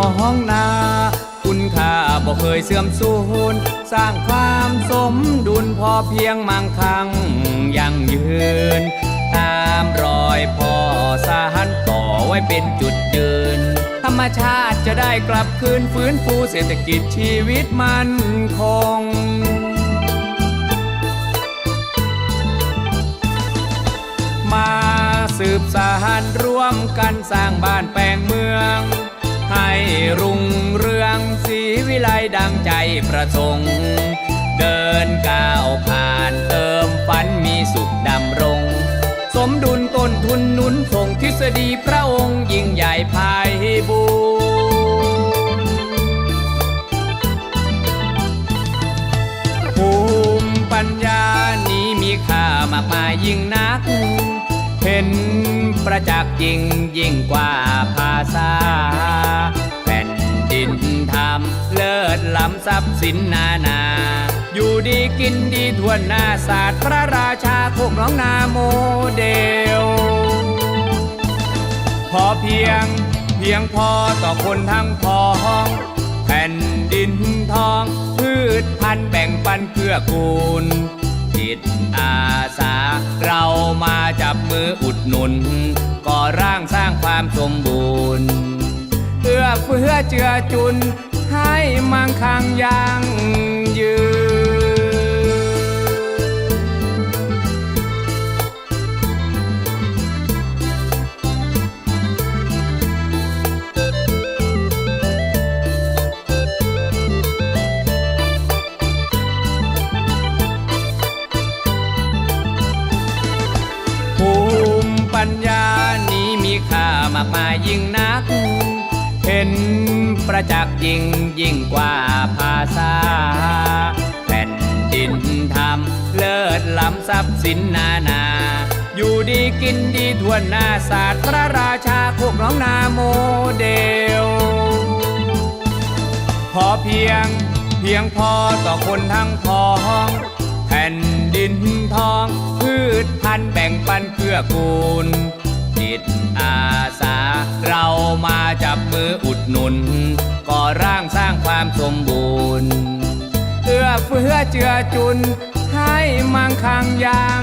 องนา คุณค่าบ่เคยเสื่อมสูญสร้างความสมดุลพอเพียงมั่งคั่งยั่งยืน ตามรอยพ่อสานต่อไว้เป็นจุดยืน ธรรมชาติจะได้กลับคืนฟื้นฟูเศรษฐกิจชีวิตมันคงมาสืบสารร่วมกันสร้างบ้านแปลงเมือง ประสงค์ เดินก้าวผ่านเติมฝันมีสุขดำรง สมดุลต้นทุนนุนส่งทฤษฎีพระองค์ยิ่งใหญ่ภายบูภูมิปัญญานี้มีค่ามากมายยิ่งนัก เห็นประจักษ์ยิ่งยิ่งกว่าภาษา นธรรมเลิศล้ำทรัพย์สินนานา อยู่ดีกินดีทวนหน้าศาสตร์พระราชาโคกน้องนาโมเดล พอเพียงเพียงพอต่อคนทั้งพ้อง แผ่นดินทอง พืชพันธุ์แบ่งปันเพื่อกูลจิตอาสา เรามาจับมืออุดหนุน ก่อร่างสร้างความสมบูรณ์เอื้อเฟื้อเจือจุน ให้มั่งคั่งยั่งยืน ภูมิปัญญานี้มีค่ามากมายยิ่งนัก เห็นประจักษ์ยิ่งยิ่งกว่าภาษาแผ่นดินธรรมเลิศล้ำทรัพย์สินนานา อยู่ดีกินดีทวนหน้าศาสตร์พระราชาโคกน้องนาโมเดล พอเพียงเพียงพอต่อคนทั้งพ้องแผ่นดินทอง พืชพันธุ์แบ่งปันเพื่อกูล จิตอาสา เรามาจับมืออุดหนุน ก่อร่างสร้างความสมบูรณ์เอื้อเฟื้อเจือจุน ให้มั่งคั่งยัง